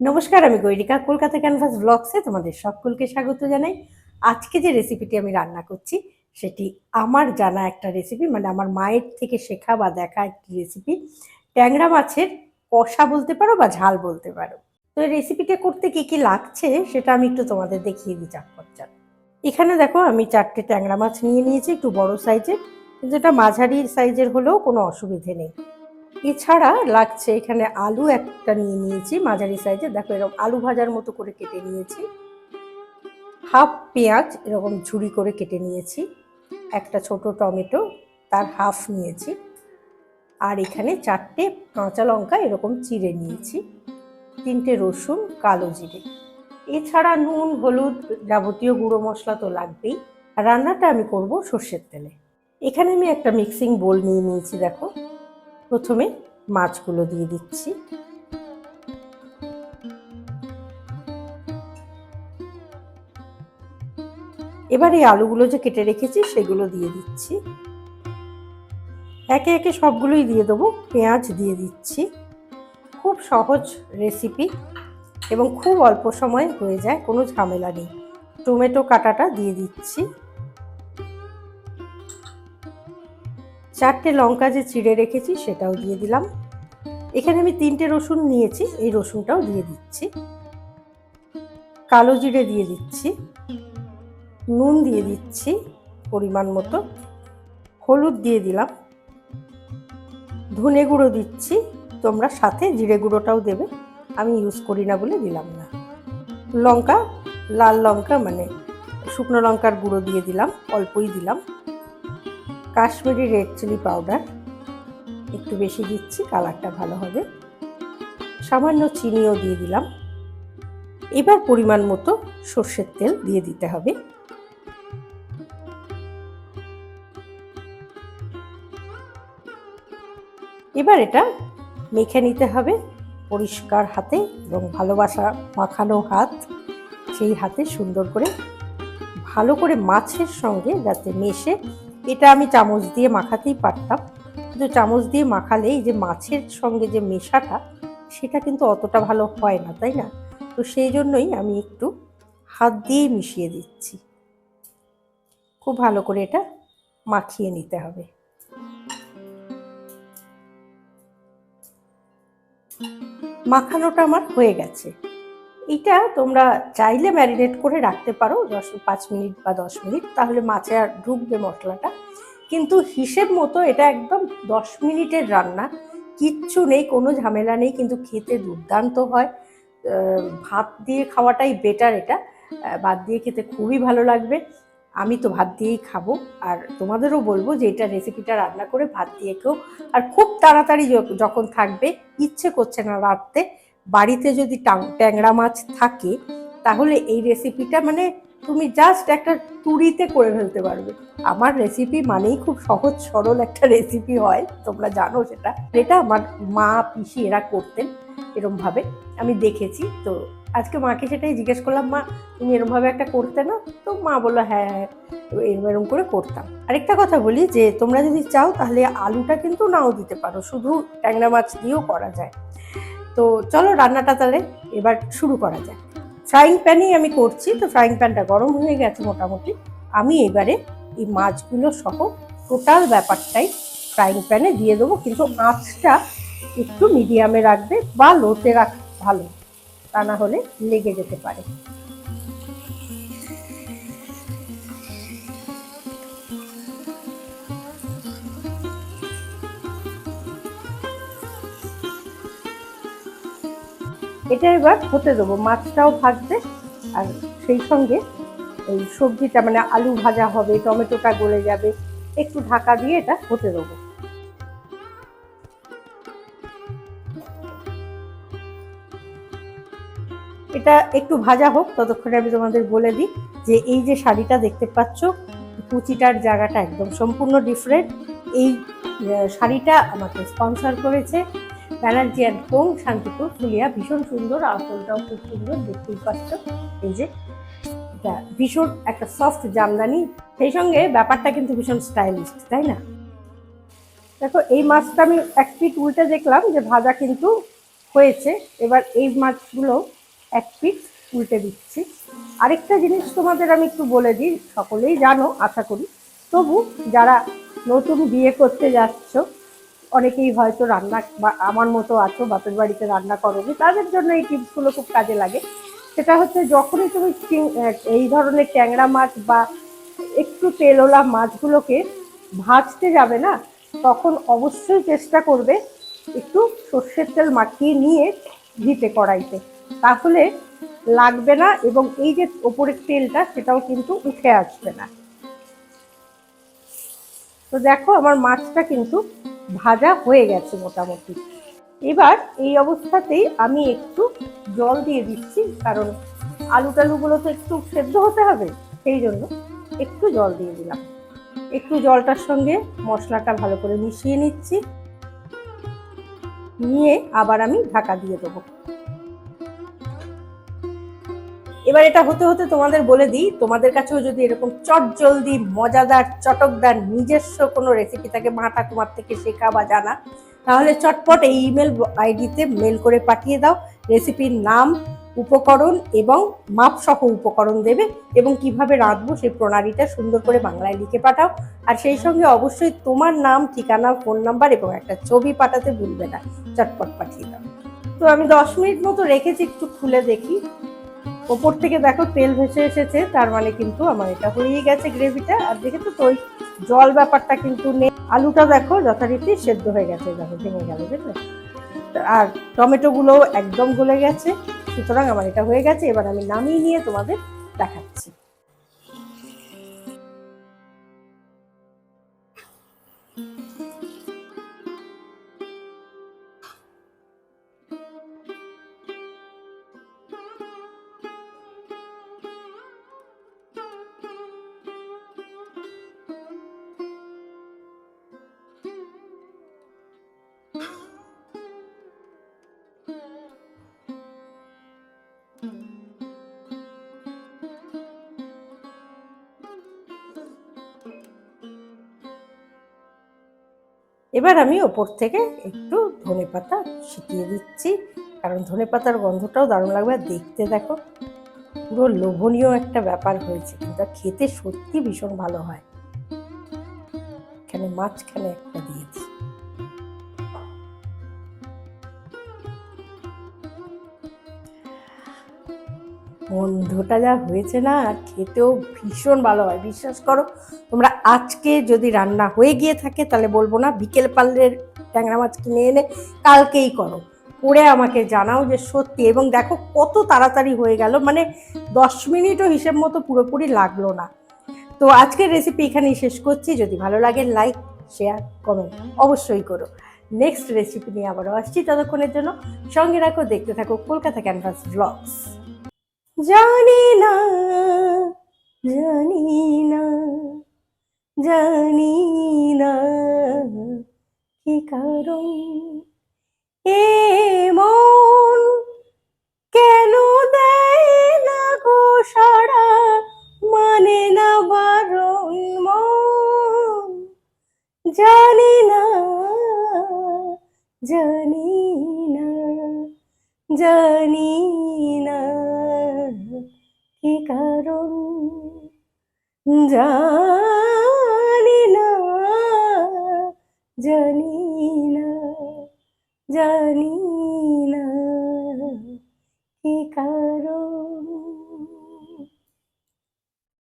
নমস্কার, আমি গৈরিকা। কলকাতা ক্যানভাস ব্লগসে তোমাদের সকলকে স্বাগত জানাই। আজকে যে রেসিপিটি আমি রান্না করছি, সেটি আমার জানা একটা রেসিপি মানে আমার মায়ের থেকে শেখা বা দেখা একটি রেসিপি ট্যাংরা মাছের কষা বলতে পারো বা ঝাল বলতে পারো। তো এই রেসিপিটা করতে কি কি লাগছে, সেটা আমি একটু তোমাদের দেখিয়ে দিই চাপচাপ এখানে দেখো, আমি চারটে ট্যাংরা মাছ নিয়ে নিয়েছি, একটু বড় সাইজের কিন্তু এটা মাঝারি সাইজের হলেও কোনো অসুবিধে নেই। এছাড়া লাগছে এখানে আলু একটা নিয়ে নিয়েছি, মাঝারি সাইজে দেখো এরকম আলু ভাজার মতো করে কেটে নিয়েছি। হাফ পেঁয়াজ এরকম ঝুড়ি করে কেটে নিয়েছি। একটা ছোট টমেটো, তার হাফ নিয়েছি। আর এখানে চারটে কাঁচা লঙ্কা এরকম চিড়ে নিয়েছি। তিনটে রসুন, কালো জিরে। এছাড়া নুন, হলুদ যাবতীয় গুঁড়ো মশলা তো লাগবেই। রান্নাটা আমি করব সর্ষের তেলে। এখানে আমি একটা মিক্সিং বোল নিয়ে নিয়েছি, দেখো। প্রথমে মাছগুলো দিয়ে দিচ্ছি। এবার এই আলুগুলো যে কেটে রেখেছি, সেগুলো দিয়ে দিচ্ছি। একে একে সবগুলোই দিয়ে দেবো, পেঁয়াজ দিয়ে দিচ্ছি। খুব সহজ রেসিপি এবং খুব অল্প সময় হয়ে যায়, কোনো ঝামেলা নেই। টমেটো কাটাটা দিয়ে দিচ্ছি। চারটে লঙ্কা যে চিড়ে রেখেছি সেটাও দিয়ে দিলাম। এখানে আমি তিনটে রসুন নিয়েছি, এই রসুনটাও দিয়ে দিচ্ছি। কালো জিরে দিয়ে দিচ্ছি। নুন দিয়ে দিচ্ছি পরিমাণ মতো। হলুদ দিয়ে দিলাম। ধনে গুঁড়ো দিচ্ছি, তোমরা সাথে জিরে গুঁড়োটাও দেবে। আমি ইউজ করি না বলে দিলাম না। লঙ্কা, লাল লঙ্কা মানে শুকনো লঙ্কার গুঁড়ো দিয়ে দিলাম, অল্পই দিলাম। Kashmiri red chilli powder. একটু বেশি দিচ্ছি, কালারটা ভালো হবে। সামান্য চিনিও দিয়ে দিলাম। এবার পরিমাণ মতো সর্ষের তেল দিয়ে দিতে হবে। এবার এটা মেখে নিতে হবে পরিষ্কার হাতে এবং ভালোবাসা মাখানো হাত। সেই হাতে সুন্দর করে, ভালো করে মাছের সঙ্গে যাতে মেশে এটা আমি চামচ দিয়ে মাখাতেই পারতাম। কিন্তু চামচ দিয়ে মাখালে এই যে মাছের সঙ্গে যে মেশাটা, সেটা কিন্তু অতটা ভালো হয় না, তাই না? তো সেই জন্যই আমি একটু হাত দিয়ে মিশিয়ে দিচ্ছি। খুব ভালো করে এটা মাখিয়ে নিতে হবে। মাখানোটা আমার হয়ে গেছে। এটা তোমরা চাইলে ম্যারিনেট করে রাখতে পারো দশ, পাঁচ মিনিট বা দশ মিনিট, তাহলে মাছে আর ঢুকবে মশলাটা। কিন্তু হিসেব মতো এটা একদম দশ মিনিটের রান্না। কিচ্ছু নেই, কোনো ঝামেলা নেই, কিন্তু খেতে দুর্দান্ত হয়। ভাত দিয়ে খাওয়াটাই বেটার এটা। ভাত দিয়ে খেতে খুবই ভালো লাগবে। আমি তো ভাত দিয়েই খাব। আর তোমাদেরও বলব যে এটা রেসিপিটা রান্না করে ভাত দিয়ে কেউ আর খুব তাড়াতাড়ি যখন থাকবে, ইচ্ছে করছে না রাত্রে বাড়িতে যদি ট্যাংরা মাছ থাকে, তাহলে এই রেসিপিটা মানে তুমি জাস্ট একটা তুড়িতে করে ফেলতে পারবে। আমার রেসিপি মানেই খুব সহজ, সরল একটা রেসিপি হয়, তোমরা জানো সেটা। যেটা আমার মা, পিসি এরা করতেন এরমভাবে, আমি দেখেছি। তো আজকে মাকে সেটাই জিজ্ঞেস করলাম, মা, তুমি এরমভাবে একটা করতে না? তো মা বলল হ্যাঁ হ্যাঁ এরম এরম করে করতাম। আরেকটা কথা বলি যে, তোমরা যদি চাও তাহলে আলুটা কিন্তু নাও দিতে পারো, শুধু ট্যাংরা মাছ দিয়েও করা যায়। তো চলো রান্নাটা তাহলে এবার শুরু করা যায় ফ্রাইং প্যানেই আমি করছি, তো ফ্রাইং প্যানটা গরম হয়ে গেছে মোটামুটি। আমি এবারে এই মাছগুলো সহ টোটাল ব্যাপারটাই ফ্রাইং প্যানে দিয়ে দেবো, কিন্তু আঁচটা একটু মিডিয়ামে রাখবে বা লোতে রাখ ভালো, তা না হলে লেগে যেতে পারে। এটা এবার হতে দেবো, মাছটাও ভাজবে আর সেই সঙ্গে এই সবজিটা মানে আলু ভাজা হবে, টমেটোটা গলে যাবে, একটু ঢাকা দিয়ে এটা হতে দেবো। এটা একটু ভাজা হোক, ততক্ষণে আমি তোমাদের বলে দিই যে এই যে শাড়িটা দেখতে পাচ্ছ, কুচিটার জায়গাটা একদম সম্পূর্ণ ডিফারেন্ট এই শাড়িটা আমাকে স্পন্সর করেছে ব্যানার্জি কোং শান্তিপুর, ফুলিয়া, ভীষণ সুন্দর, আঁচলটাও খুব সুন্দর, দেখতেই পাচ্ছ। এই যে ভীষণ একটা সফট জামদানি, সেই সঙ্গে ব্যাপারটা কিন্তু ভীষণ স্টাইলিশ তাই না? দেখো, এই মাছটা আমি এক পিট উল্টে দেখলাম যে ভাজা কিন্তু হয়েছে। এবার এই মাছগুলো এক পিট উল্টে দিচ্ছি। আরেকটা জিনিস তোমাদের আমি একটু বলে দিই, সকলেই জানো, আশা করি। তবু যারা নতুন বিয়ে করতে যাচ্ছ অনেকেই হয়তো রান্না বা আমার মতো আছো, বাপের বাড়িতে রান্না করোনি, তাদের জন্য এই টিপসগুলো খুব কাজে লাগে। সেটা হচ্ছে যখনই তুমি এই ধরনের ট্যাংরা মাছ বা একটু তেলোলা মাছগুলোকে ভাজতে যাবে না, তখন অবশ্যই চেষ্টা করবে একটু সর্ষের তেল মাখিয়ে নিয়ে দিতে কড়াইতে। তাহলে লাগবে না এবং এই যে ওপরের তেলটা সেটাও কিন্তু উঠে আসবে না। তো দেখো আমার মাছটা কিন্তু ভাজা হয়ে গেছে মোটামুটি। এবার এই অবস্থাতেই আমি একটু জল দিয়ে দিচ্ছি, কারণ আলু টালুগুলো তো একটু সেদ্ধ হতে হবে, সেই জন্য একটু জল দিয়ে দিলাম। একটু জলটার সঙ্গে মশলাটা ভালো করে মিশিয়ে নিচ্ছি। নিয়ে আবার আমি ঢাকা দিয়ে দেবো। এবার এটা হতে হতে তোমাদের বলে দিই, তোমাদের কাছেও যদি এরকম চট জলদি মজাদার, চটকদার, নিজস্ব কোনো রেসিপি থাকে মা ঠাকুমার থেকে শেখা বা জানা, তাহলে চটপট এই ইমেল আইডিতে মেল করে পাঠিয়ে দাও রেসিপির নাম, উপকরণ এবং মাপসহ উপকরণ দেবে এবং কীভাবে রাঁধবো সেই প্রণালীটা সুন্দর করে বাংলায় লিখে পাঠাও। আর সেই সঙ্গে অবশ্যই তোমার নাম, ঠিকানা ফোন নাম্বার এবং একটা ছবি পাঠাতে ভুলবে না। চটপট পাঠিয়ে দাও। তো আমি দশ মিনিট মতো রেখেছি, একটু খুলে দেখি। ওপর থেকে দেখো তেল ভেসে এসেছে, তার মানে কিন্তু আমার এটা হয়েই গেছে গ্রেভিটা। আর দেখে তো, ওই জল ব্যাপারটা কিন্তু নেই। আলুটা দেখো যথারীতি সেদ্ধ হয়ে গেছে, দেখো ভেঙে গেল দেখলে আর টমেটোগুলো একদম গলে গেছে, সুতরাং আমার এটা হয়ে গেছে, এবার আমি নামিয়ে নিয়ে তোমাদের দেখাচ্ছি। এবার আমি ওপর থেকে একটু ধনে পাতা ছিটিয়ে দিচ্ছি, কারণ ধনে পাতার গন্ধটাও দারুণ লাগবে। আর দেখতে দেখো, পুরো লোভনীয় একটা ব্যাপার হয়েছে, কিন্তু খেতে সত্যি ভীষণ ভালো হয়। এখানে মাঝখানে একটা দিয়েছি গন্ধটা যা হয়েছে না আর খেতেও ভীষণ ভালো হয়। বিশ্বাস করো, তোমরা আজকে যদি রান্না হয়ে গিয়ে থাকে, তাহলে বলব না, বিকেল পাল্লের ট্যাংরা মাছ কিনে এনে কালকেই করো। করে আমাকে জানাও যে সত্যি, এবং দেখো কত তাড়াতাড়ি হয়ে গেল মানে দশ মিনিটও হিসেব মতো পুরোপুরি লাগল না। তো আজকের রেসিপি এখানেই শেষ করছি। যদি ভালো লাগে লাইক শেয়ার কমেন্ট অবশ্যই করো। নেক্সট রেসিপি নিয়ে আবারও আসছি ততক্ষণের জন্য। সঙ্গে রাখো, দেখতে থাকো, কলকাতা ক্যানভাস ব্লগস জানি না জানি না জানি না কি কারণ? এ মন কেন দেয় না গো সারা? মানে না বারণ মন? জানি না জানি না জানি কারণ জানি না জানি না জানি না কি কারণ।